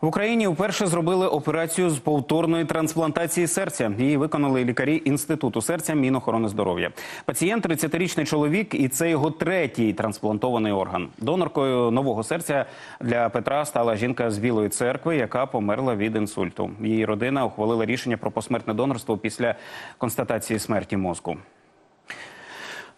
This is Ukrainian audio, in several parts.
В Україні вперше зробили операцію з повторної трансплантації серця. Її виконали лікарі інституту серця Мінохорони здоров'я. Пацієнт 30-річний чоловік, і це його третій трансплантований орган. Доноркою нового серця для Петра стала жінка з Білої церкви, яка померла від інсульту. Її родина ухвалила рішення про посмертне донорство після констатації смерті мозку.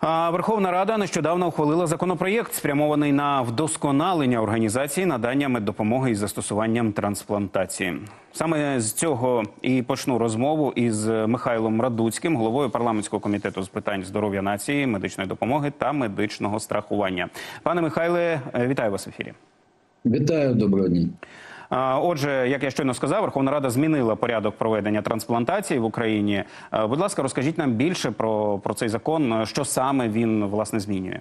Верховна Рада нещодавно ухвалила законопроєкт, спрямований на вдосконалення організації надання меддопомоги із застосуванням трансплантації. Саме з цього і почну розмову із Михайлом Радуцьким, головою парламентського комітету з питань здоров'я нації, медичної допомоги та медичного страхування. Пане Михайле, вітаю вас в ефірі. Вітаю, доброго дня. Отже, як я щойно сказав, Верховна Рада змінила порядок проведення трансплантації в Україні. Будь ласка, розкажіть нам більше про, про цей закон, що саме він власне змінює.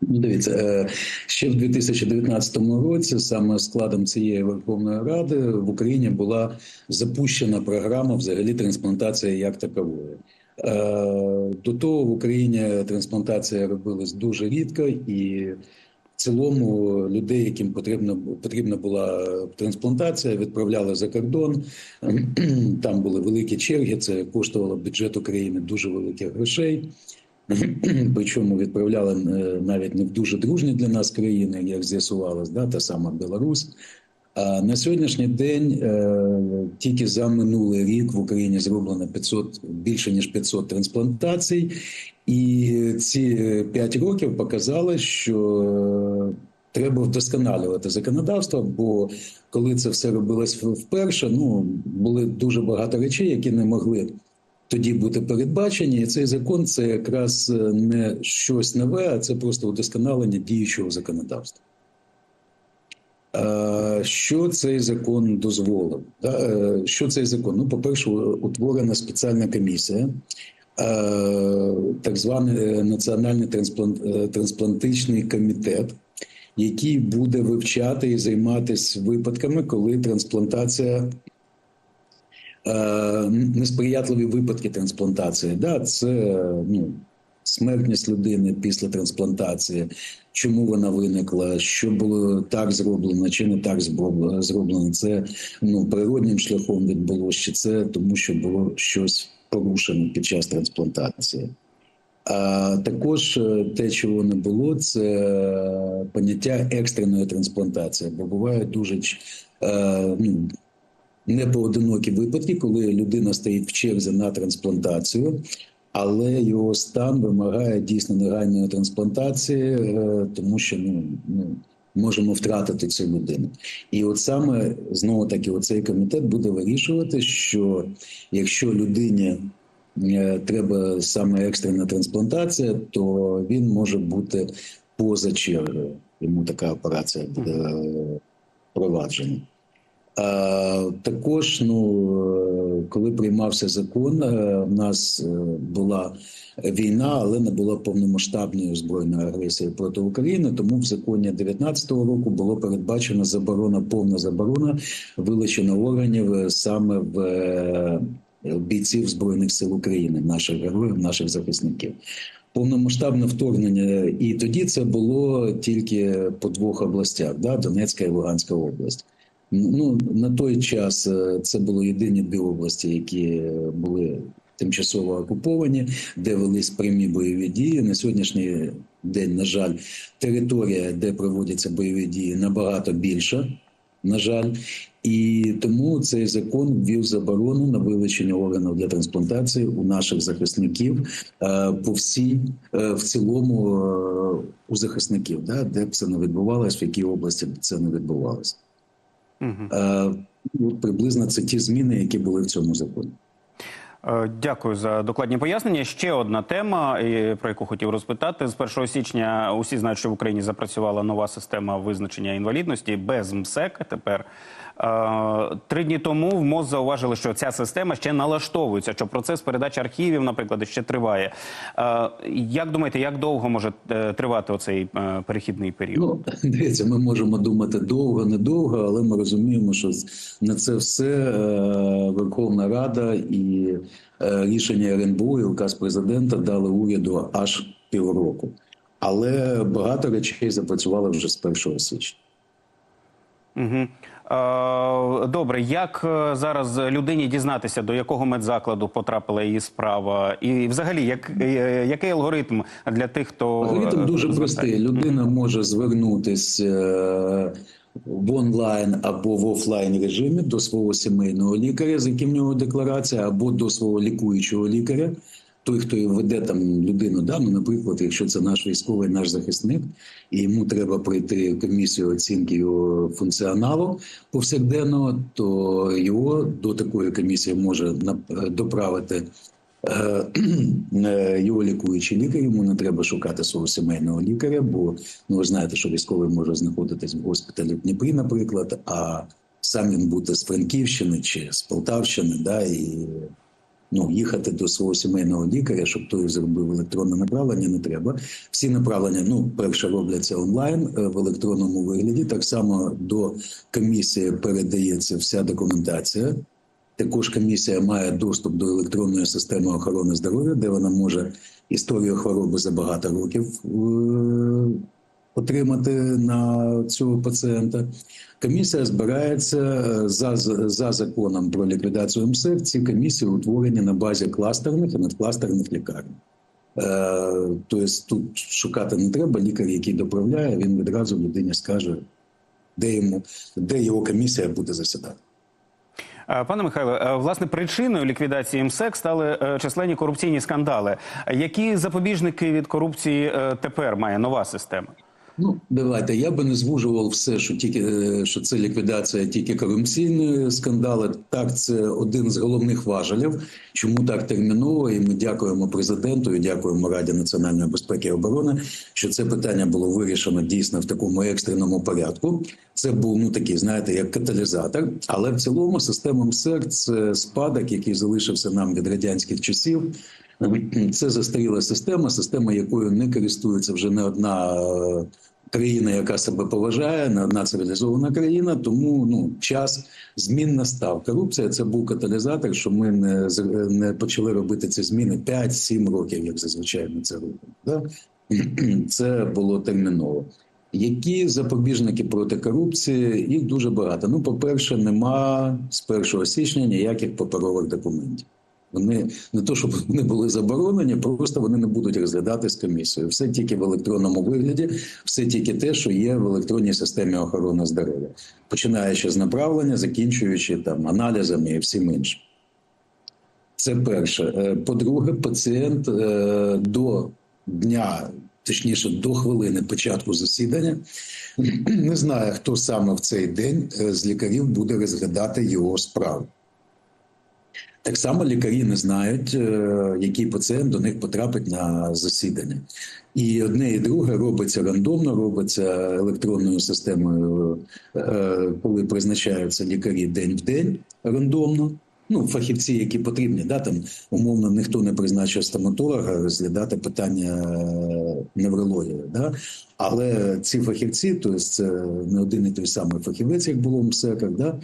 Ну, дивіться, е, ще в 2019 році, саме складом цієї Верховної Ради, в Україні була запущена програма взагалі трансплантації як такової. Е, До того в Україні трансплантація робилась дуже рідко і. Цілому людей, яким потрібна потрібна була трансплантація, відправляли за кордон. Там були великі черги. Це коштувало бюджет України дуже великих грошей. Причому відправляли навіть не в дуже дружні для нас країни, як з'ясувалось, да, та сама Білорусь. На сьогоднішній день е, тільки за минулий рік в Україні зроблено 500, більше ніж 500 трансплантацій, і ці 5 років показали, що треба вдосконалювати законодавство. Бо коли це все робилось вперше, ну були дуже багато речей, які не могли тоді бути передбачені. І цей закон це якраз не щось нове, а це просто удосконалення діючого законодавства. Що цей закон дозволив? Що цей закон? Ну, по-перше, утворена спеціальна комісія, так званий Національний трансплантичний комітет, який буде вивчати і займатися випадками, коли трансплантація. Несприятливі випадки трансплантації. Да, Це ну, смертність людини після трансплантації, чому вона виникла, що було так зроблено, чи не так зроблено. Це ну, природнім шляхом відбулося, чи це тому, що було щось порушено під час трансплантації. А також те, чого не було, це поняття екстреної трансплантації, бо буває дуже ну, непоодинокі випадки, коли людина стоїть в черзі на трансплантацію але його стан вимагає дійсно негайної трансплантації, тому що ну, можемо втратити цю людину. І от саме знову таки, оцей комітет буде вирішувати, що якщо людині треба саме екстрена трансплантація, то він може бути поза чергою. Йому така операція буде проваджена. Також, ну коли приймався закон, в нас була війна, але не була повномасштабної збройної агресії проти України. Тому в законі 19-го року було передбачено заборона, повна заборона вилучення органів саме в бійців збройних сил України, наших героїв, наших захисників. Повномасштабне вторгнення, і тоді це було тільки по двох областях: да, Донецька і Луганська область. Ну на той час це були єдині дві області, які були тимчасово окуповані, де велись прямі бойові дії. На сьогоднішній день, на жаль, територія, де проводяться бойові дії, набагато більша. На жаль, і тому цей закон ввів заборону на вилучення органів для трансплантації у наших захисників по всій в цілому у захисників, да, де б це не відбувалося, в якій області б це не відбувалося. Угу. Приблизно це ті зміни, які були в цьому законі. Дякую за докладні пояснення. Ще одна тема, про яку хотів розпитати. З 1 січня усі знають, що в Україні запрацювала нова система визначення інвалідності без МСЕК. Тепер три дні тому в МОЗ зауважили, що ця система ще налаштовується. Що процес передачі архівів, наприклад, ще триває. Як думаєте, як довго може тривати оцей перехідний період? Ну, дивіться, ми можемо думати довго, недовго, але ми розуміємо, що на це все Верховна Рада і рішення РНБО і указ президента дали уряду аж півроку. Але багато речей запрацювали вже з 1 січня. Угу. Е, добре, як е, зараз людині дізнатися, до якого медзакладу потрапила її справа, і взагалі, як, е, який алгоритм для тих, хто Алгоритм е, дуже простий. Людина може звернутися е, в онлайн або в офлайн режимі до свого сімейного лікаря, з яким в нього декларація, або до свого лікуючого лікаря. Той, хто веде там людину, да, ну, наприклад, якщо це наш військовий, наш захисник, і йому треба пройти комісію оцінки його функціоналу повсякденного, то його до такої комісії може доправити Е, е, його лікуючий лікар, йому не треба шукати свого сімейного лікаря, бо ну ви знаєте, що військовий може знаходитись в госпіталі в Дніпрі, наприклад, а сам він бути з Франківщини чи з Полтавщини, да, і ну, їхати до свого сімейного лікаря, щоб той зробив електронне направлення, не треба. Всі направлення, ну, перше робляться онлайн е, в електронному вигляді. Так само до комісії передається вся документація. Також комісія має доступ до електронної системи охорони здоров'я, де вона може історію хвороби за багато років е, отримати на цього пацієнта. Комісія збирається е, за, за законом про ліквідацію МСЕК. Ці комісії утворені на базі кластерних і надкластерних лікарень. Е, тобто тут шукати не треба. Лікар, який доправляє, він відразу людині скаже, де йому де його комісія буде засідати. Е, Пане Михайло, е, власне, причиною ліквідації МСЕК стали е, численні корупційні скандали. Які запобіжники від корупції тепер має нова система? Ну, давайте. Я би не звужував все, що тільки е, що це ліквідація тільки корупційної скандали. Так, це один з головних важелів. Чому так терміново? І ми дякуємо президенту і дякуємо Раді національної безпеки і оборони, що це питання було вирішено дійсно в такому екстреному порядку. Це був ну такий, знаєте, як каталізатор. Але в цілому система МСЕР – це спадок, який залишився нам від радянських часів. Це застаріла система, система, якою не користується вже не одна е, країна, яка себе поважає, не одна цивілізована країна. Тому ну час змін настав. Корупція це був каталізатор, що ми не не почали робити ці зміни 5-7 років, як зазвичай ми це робимо. Да? Це було терміново. Які запобіжники проти корупції? Їх дуже багато. Ну, по-перше, нема з 1 січня ніяких паперових документів. Вони не то, щоб вони були заборонені, просто вони не будуть розглядати з комісією. Все тільки в електронному вигляді, все тільки те, що є в електронній системі охорони здоров'я, починаючи з направлення, закінчуючи там аналізами і всім іншим. Це перше. Е, По-друге, пацієнт е, до дня, точніше, до хвилини початку засідання, не знає, хто саме в цей день е, з лікарів буде розглядати його справу. Так само лікарі не знають, е, який пацієнт до них потрапить на засідання. І одне і друге робиться рандомно, робиться електронною системою, е, коли призначаються лікарі день в день рандомно. Ну, фахівці, які потрібні, да, там умовно ніхто не призначив стоматолога розглядати питання е, неврології. Да? Але ці фахівці, тобто це не один і той самий фахівець, як було в МСЕКах, да?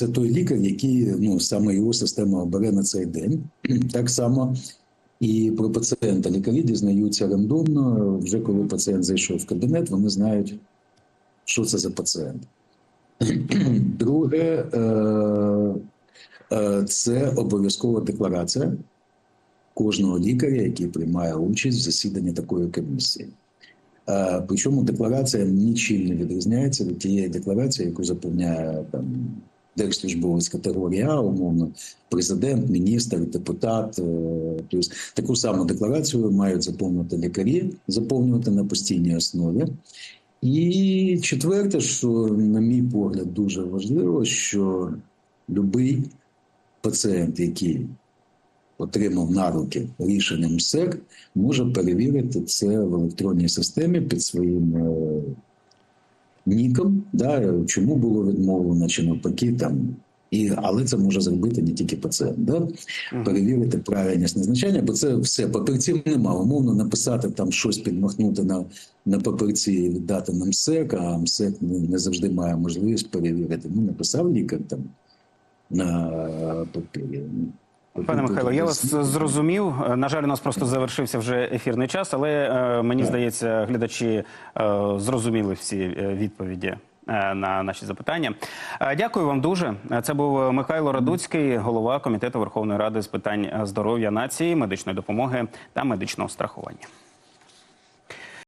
Це той лікар, який ну саме його система обере на цей день. Так само і про пацієнта лікарі дізнаються рандомно. Вже коли пацієнт зайшов в кабінет, вони знають, що це за пацієнт. Друге, е, е, це обов'язкова декларація кожного лікаря, який приймає участь в засіданні такої комісії. Е, Причому декларація нічим не відрізняється від тієї декларації, яку заповняє там держслужбовець категорії А, умовно, президент, міністр, депутат. е, Тобто таку саму декларацію мають заповнювати лікарі, заповнювати на постійній основі. І четверте, що, на мій погляд, дуже важливо, що будь-який пацієнт, який отримав на руки рішення МСЕК, може перевірити це в електронній системі під своїм е, ніком, да, чому було відмовлено, чи навпаки там. І, але це може зробити не тільки пацієнт, да? перевірити правильність назначення, бо це все папірців нема. Умовно написати там щось підмахнути на, на папірці і віддати на МСЕК, а МСЕК не, не завжди має можливість перевірити. Ну, написав лікар там на папірі. Пане Михайло, я вас зрозумів. На жаль, у нас просто завершився вже ефірний час, але е, мені здається, глядачі е, зрозуміли всі е, відповіді. на наші запитання. Дякую вам дуже. Це був Михайло Радуцький, голова комітету Верховної Ради з питань здоров'я нації, медичної допомоги та медичного страхування.